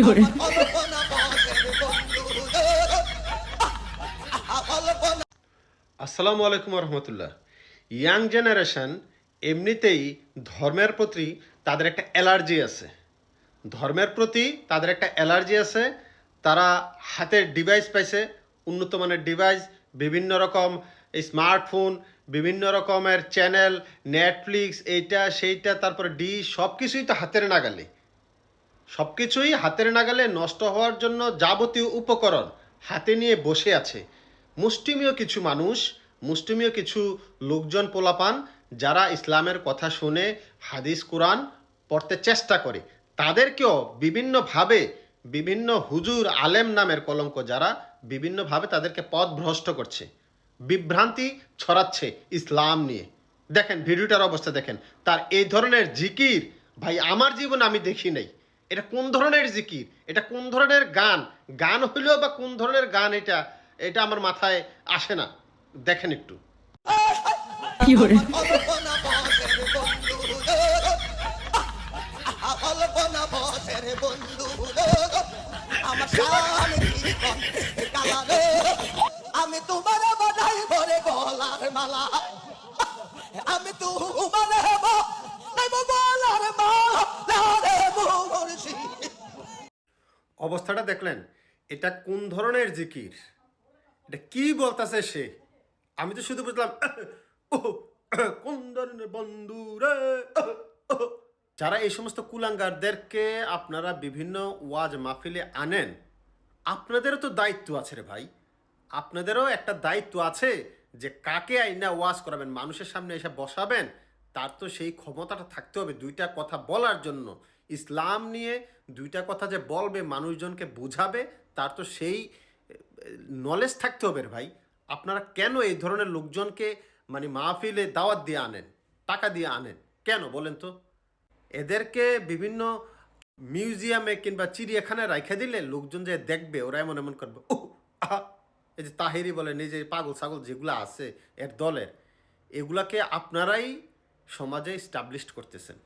有人，আসসালামু আলাইকুম রহমতুল্লাহ young generation এমনিতেই ধর্মের প্রতি তাদের একটা অ্যালার্জি আছে। ধর্মের প্রতি তাদের একটা অ্যালার্জি আছে। তারা হাতের ডিভাইস পাইছে উন্নত মানের ডিভাইস বিভিন্ন রকম স্মার্টফোন বিভিন্ন রকমের চ্যানেল নেটফ্লিক্স এইটা সেইটা তারপরে ডি সব কিছুই তো হাতের নাগালে। সব কিছুই হাতের নাগালে নষ্ট হওয়ার জন্য যাবতীয় উপকরণ হাতে নিয়ে বসে আছে। মুষ্টিমীয় কিছু মানুষ, মুষ্টিমীয় কিছু লোকজন পোলাপান, যারা ইসলামের কথা শুনে হাদিস, কোরআন পড়তে চেষ্টা করে। তাদেরকেও বিভিন্নভাবে, বিভিন্ন হুজুর আলেম নামের কলঙ্ক যারা বিভিন্নভাবে তাদেরকে পথ ভ্রষ্ট করছে। বিভ্রান্তি ছড়াচ্ছে ইসলাম নিয়ে। দেখেন, ভিডিওটার অবস্থা দেখেন। তার এই ধরনের জিকির, ভাই, আমার জীবন আমি দেখি নাই। এটা কোন ধরনের জিকির? এটা কোন ধরনের গান? গান হইলেও বা কোন ধরনের গান এটা এটা আমার মাথায় আসে না। দেখেন একটু। আমি তোমার বাধাই ভরে গলার মালা। আমি তোমার অবস্থাটা দেখলেন, এটা কোন ধরনের জিকির? এটা কি বলতেছে সে? আমি তো শুধু বুঝলাম কোন ধরনের বন্ধু রে? যারা এই সমস্ত কুলাঙ্গারদেরকে আপনারা বিভিন্ন ওয়াজ মাহফিলে আনেন, আপনাদেরও তো দায়িত্ব আছে রে ভাই। আপনাদেরও একটা দায়িত্ব আছে যে কাকে আইনা ওয়াজ করাবেন, মানুষের সামনে এসে বসাবেন তার তো সেই ক্ষমতাটা থাকতে হবে দুইটা কথা বলার জন্য। ইসলাম নিয়ে দুইটা কথা যে বলবে, মানুষজনকে বুঝাবে, তার তো সেই নলেজ থাকতে হবে ভাই। আপনারা কেন এই ধরনের লোকজনকে মানে মাহফিলে দাওয়াত দিয়ে আনেন, টাকা দিয়ে আনেন? কেন বলেন তো? এদেরকে বিভিন্ন মিউজিয়ামে কিংবা চিড়িয়াখানায় রাখা দিলে লোকজন যে দেখবে, ওরা এমন এমন করবে ও এই যে তাহেরি বলেন এই যে পাগল ছাগল যেগুলো আছে এর দলের, এগুলাকে আপনারাই সমাজে স্টাবলিশড করতেছেন।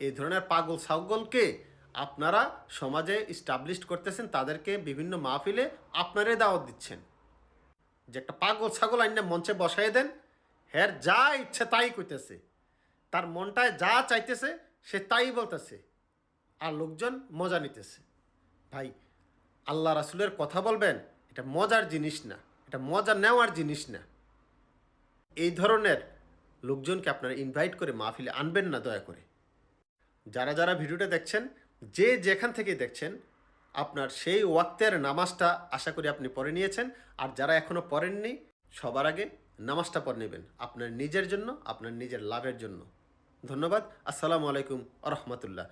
এই ধরনের পাগল ছাগলকে আপনারা সমাজে স্টাবলিশড করতেছেন, তাদেরকে বিভিন্ন মাহফিলে আপনারাই দাওয়াত দিচ্ছেন। যে একটা পাগল ছাগল আইনে মঞ্চে বসাই দেন হ্যার যা ইচ্ছে তাই কইতেছে। তার মনটায় যা চাইতেছে, সে তাই বলতেছে। আর লোকজন মজা নিতেছে। ভাই, আল্লাহ রাসুলের কথা বলবেন, এটা মজার জিনিস না, এটা মজা নেওয়ার জিনিস না। এই ধরনের লোকজনকে আপনারা ইনভাইট করে মাহফিলে আনবেন না, দয়া করে। যারা যারা ভিডিওটা দেখছেন, যে যেখান থেকে দেখছেন, আপনার সেই ওয়াক্তের নামাজটা আশা করি আপনি পরে নিয়েছেন। আর যারা এখনও পড়েননি, সবার আগে নামাজটা পরে নেবেন। আপনার নিজের জন্য, আপনার নিজের লাভের জন্য। ধন্যবাদ। আসসালামু আলাইকুম আ রহমতুল্লাহ।